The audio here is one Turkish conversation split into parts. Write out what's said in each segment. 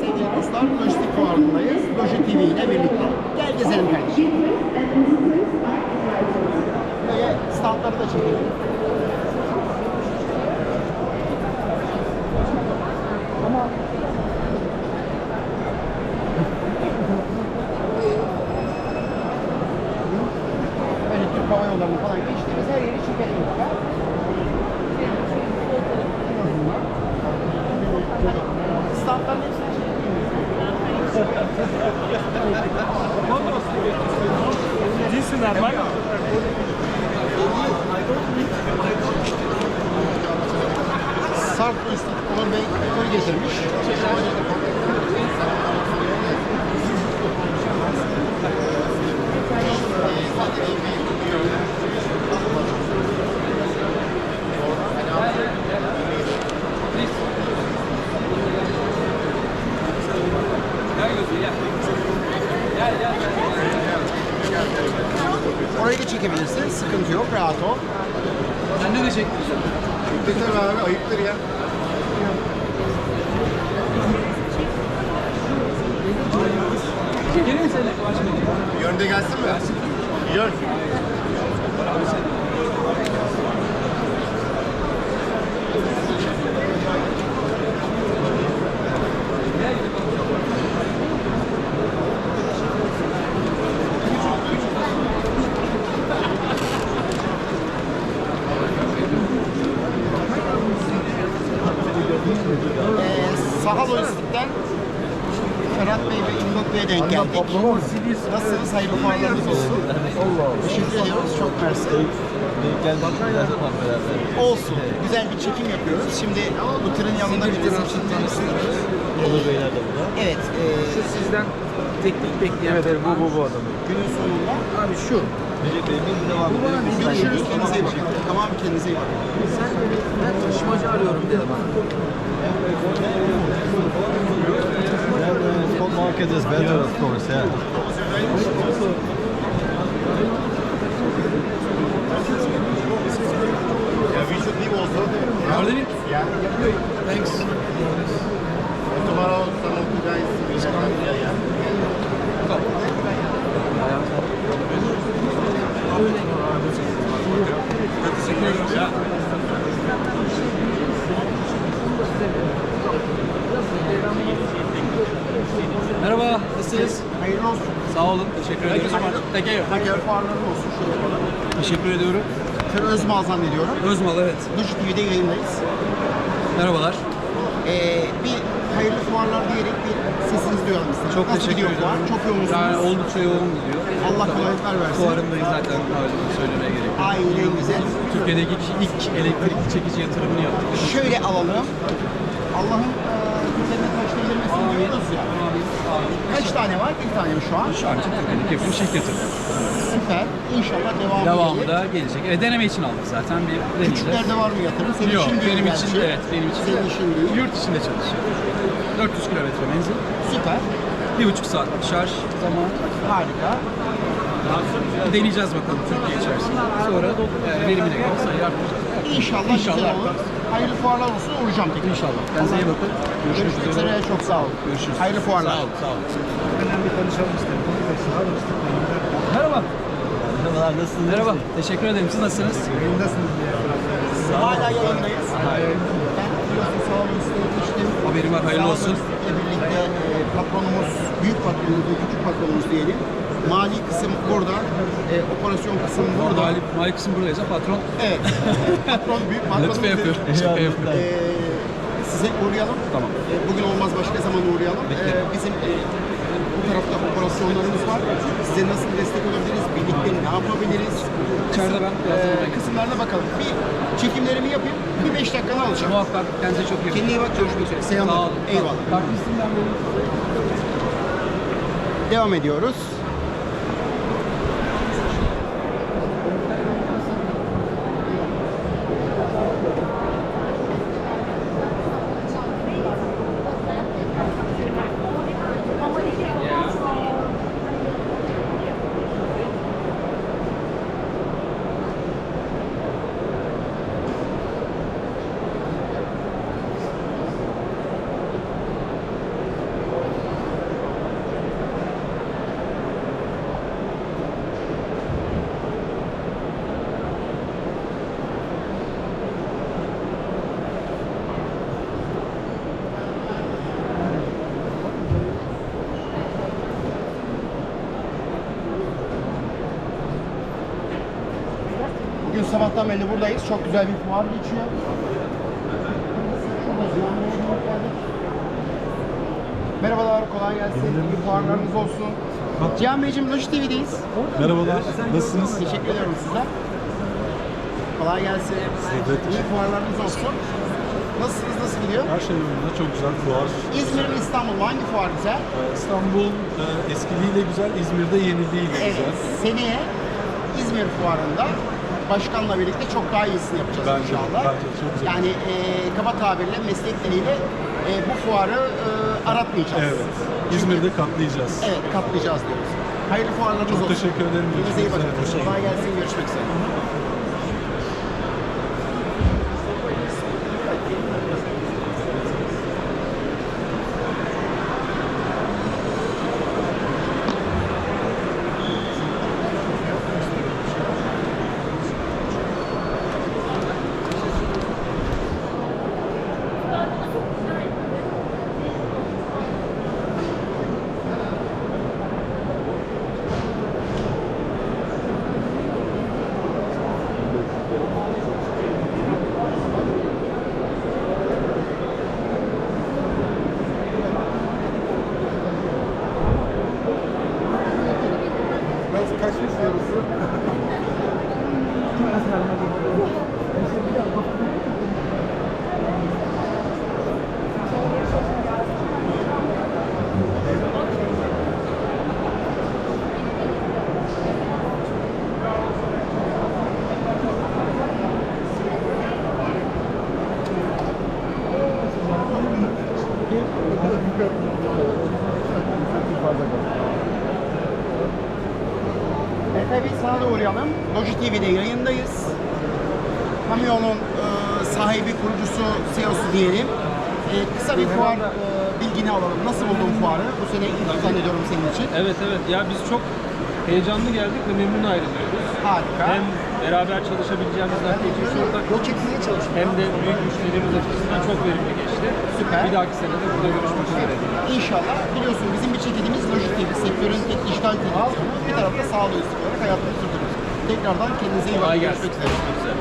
Sevgili dostlar, Lojistik Fuarı'ndayız. Loji TV ile birlikte. Gel gezelim kardeşim. Böyle standları da çekelim. Ama böyle Türk Hava Yolları'nı falan geçtiğimiz her yeri çekelim. lütfen. En azından. Standların hepsini Değilsinler bak. Sarp Lojistik Onur Bey tur getirmiş. Orayı da çekebilirsin. Sıkıntı yok. Rahat ol. Sen ne de çektin? Yeter abi. Ayıptır ya. Mi seni? Yönde gelsin mi? Yön. Ee, Denk geldik. Nasılsınız? Hayırlı fuarlarınız olsun. Teşekkür ediyoruz. Çok mersi. Olsun. Güzel bir çekim yapıyoruz. Şimdi bu tırın yanında bir resim çektiğimiz Onur Beyler de burada. Evet. E, Sizden teknik bekleyen. Evet, bu bu bu adam. günün sonunda Abi şu. Recep Bey bir devam edelim. Biz görüşürüz. Kendinize iyi bakın. Tamam kendinize iyi bakın. Sen ben taşımacı arıyorum dedi bana. Spot market is better of course, yeah. Yeah, we should leave also. Marlene? Yeah. Thanks. Tomorrow some of you guys will come here. Yeah. Thank you. Teker fuarları olsun. Şöyle yapalım. Teşekkür ediyorum. Tır Özmal zannediyorum. Özmal, evet. Duş TV'de yayındayız. Merhabalar. Ee, bir hayırlı fuarlar diyerek bir sesinizi duyalım istedim. Çok Nasıl teşekkür gidiyor ederim. fuar? Çok yoğunsunuz. Yani oldukça yoğun gidiyor. Allah kolaylıklar versin. Fuarındayız zaten ağırlıklı söylemeye gerek yok. Aynen güzel. Türkiye'deki ilk elektrikli çekici yatırımını yaptık. Şöyle alalım. Allah'ın eee üzerine taş değdirmesini diyoruz ya. Kaç tane var? Bir tane mi şu an? Şu an için Türkiye'deki yapım şirketi. Süper. İnşallah devamı, Devamı da gelecek. E, deneme için aldık zaten bir deneyeceğiz. Küçüklerde var mı yatırım? Senin Yok için benim gerçi. için evet benim için Senin işin değil. yurt içinde çalışıyor. 400 kilometre menzil. Süper. Bir buçuk saat şarj zaman. Harika. Deneyeceğiz bakalım Türkiye içerisinde. Sonra e, verimine göre sayı arttıracağız. İnşallah, İnşallah güzel olur. Hayırlı fuarlar olsun. Uğrayacağım tekrar. İnşallah. Kendinize iyi bakın. Görüşmek Görüşmek üzere. Çok sağ olun. Görüşürüz. Hayırlı fuarlar. Sağ olun. Sağ olun. Önemli tanışalım istedim. Merhaba. Merhabalar, nasılsınız? Merhaba. Teşekkür ederim. Siz nasılsınız? Hala yayındayız. Ben biliyorsun sağ olun istemiştim. Haberim var, hayırlı olsun. birlikte e, patronumuz, büyük patronumuz, ve küçük patronumuz diyelim. Mali kısım burada, e, operasyon kısım burada. Mali, mali kısım buradayız ha patron. Evet. patron büyük patronumuz. Lütfen yapıyor. Şaka yapıyor. E, size uğrayalım. Tamam. E, bugün olmaz başka zaman uğrayalım. E, bizim e, bu tarafta operasyonlarımız var. Size nasıl destek olabiliriz? Birlikte ne yapabiliriz? İçeride ben birazdan e, kısımlarına bakalım. Bir çekimlerimi yapayım. Bir beş dakikanı alacağım. Muhakkak. Kendinize çok iyi bakın. Kendine iyi bak. Görüşmek üzere. Selamlar. Eyvallah. Böyle Devam ediyoruz. Sabahtan beri buradayız. Çok güzel bir fuar geçiyor. Merhabalar, kolay gelsin. İyi fuarlarınız olsun. Cihan Beyciğim, Loji TV'deyiz. Merhabalar, nasılsınız? Teşekkür ediyorum size. Kolay gelsin. İyi fuarlarınız olsun. Nasılsınız, nasıl gidiyor? Her şey yolunda, çok güzel fuar. İzmir mi İstanbul mu? Hangi fuar güzel? Ee, İstanbul e, eskiliğiyle güzel, İzmir'de yeniliğiyle Evet, güzel. seneye İzmir fuarında başkanla birlikte çok daha iyisini yapacağız Bence inşallah. bence çok güzel. Yani e, kaba tabirle meslekleriyle e, bu fuarı e, aratmayacağız. Evet, İzmir'de katlayacağız. Evet, kaplayacağız diyoruz. Hayırlı fuarlarınız Çok olsun. teşekkür ederim. Kendinize iyi bakın. Kolay gelsin, görüşmek üzere. Nasıl kaçmış yarısı? Efe biz sana da uğrayalım. Loji TV'de yayındayız. Kamyonun e, sahibi, kurucusu, CEO'su diyelim. E, kısa bir fuar e, bilgini alalım. Nasıl buldun fuarı? Bu sene ilk zannediyorum senin için. Evet evet ya biz çok heyecanlı geldik ve memnun ayrılıyoruz. Harika. Hem beraber ortak Yol çekmeye çalıştık. hem de büyük müşterimiz açısından çok verimli geçti. Süper. Bir dahaki sene de burada görüşmek üzere. İnşallah biliyorsun bizim bir çekildiğimiz Loji TV, sektörün tek dijital televizyonu. Bir tarafta sağ lojistik olarak hayatımızı sürdürüyoruz. Tekrardan kendinize iyi bakın. Görüşmek üzere.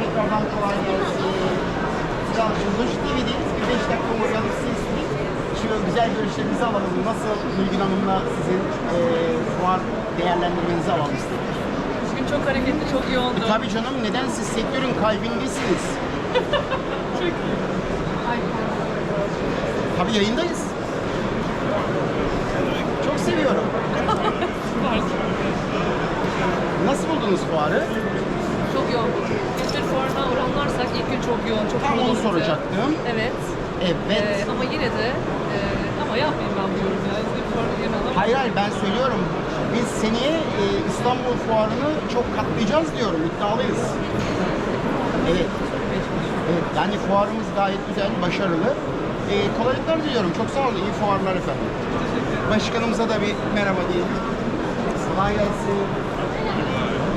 Tekrardan kolay gelsin. Silahcığım Loji TV'deyiz. Bir 5 dakika uğrayalım sizi istedik. Şu güzel görüşlerinizi alalım. Nasıl Nilgün Hanım'la sizin e, fuar değerlendirmenizi alalım istedik. Bugün çok hareketli, çok yoğundu. Tabii canım neden siz sektörün kalbindesiniz? Ay, Tabii yayındayız. Çok seviyorum. Nasıl buldunuz fuarı? çok yoğun. İzmir fuarına oranlarsak ilk gün çok yoğun, çok Tam onu soracaktım. Evet. Evet. Ee, ama yine de e, ama yapmayayım ben bu yorumu ya. İzmir fuarını yine alamam. Hayır hayır ben söylüyorum. Biz seneye e, İstanbul fuarını çok katlayacağız diyorum. İddialıyız. Evet. Yani fuarımız gayet güzel, başarılı. E, kolaylıklar diliyorum. Çok sağ olun. İyi fuarlar efendim. Başkanımıza da bir merhaba diyelim. Kolay gelsin.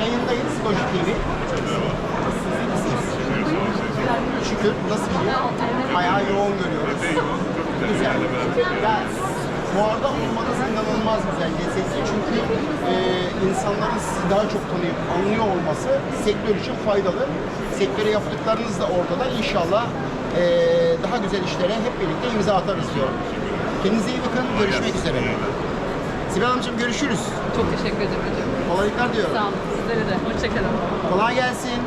Yayındayız Loji TV. Şükür. Nasıl gidiyor? Bayağı yoğun görüyoruz. Güzel. Ya, fuarda olmanız inanılmaz güzel. Lezzetli çünkü e, insanların sizi daha çok tanıyıp anlıyor olması sektör için faydalı. Sektöre yaptıklarınız da ortada. İnşallah e, daha güzel işlere hep birlikte imza atarız diyorum. Kendinize iyi bakın. Görüşmek üzere. Sibel Hanımcığım görüşürüz. Çok teşekkür ederim hocam. Kolaylıklar diyorum. Sağ olun. Sizlere de. Hoşçakalın. Kolay gelsin.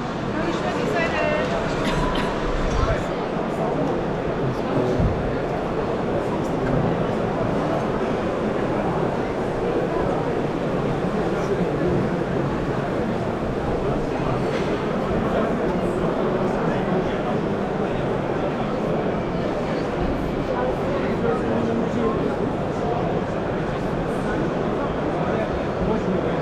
What's the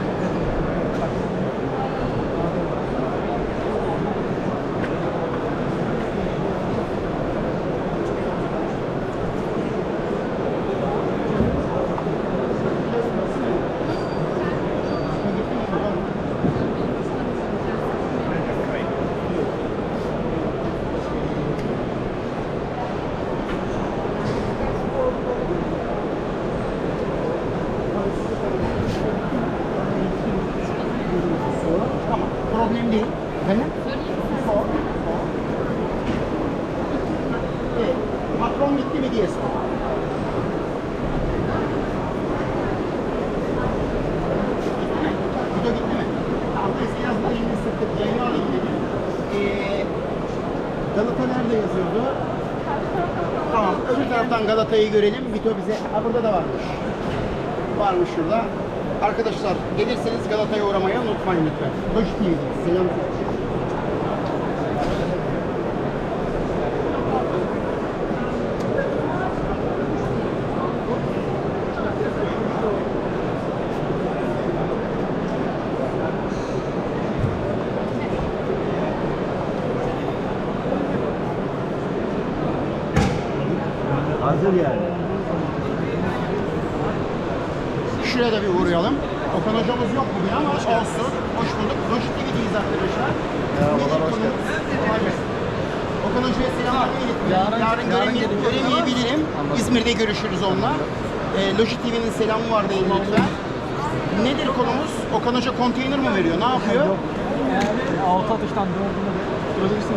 Nerede yazıyordu? Tamam, öbür taraftan Galata'yı görelim. Vito bize, ha burada da varmış. Varmış şurada. Arkadaşlar gelirseniz Galata'ya uğramayı unutmayın lütfen. Hoş TV'de. Selam. Hazır yani. Şuraya da bir uğrayalım. Okan hocamız yok bugün ama olsun. Hoş bulduk. Lojik TV'deyiz arkadaşlar. Merhabalar, Nedir hoş konumuz? Kolay gelsin. Okan Hoca'ya selamlar iletin. Yarın- yarın, yarın göreme- gelin. göremeyebilirim. İzmir'de görüşürüz onunla. E, Lojik TV'nin selamı var deyin lütfen. Nedir konumuz? Okan Hoca konteyner mi veriyor? Ne yapıyor? Altı atıştan dördünde de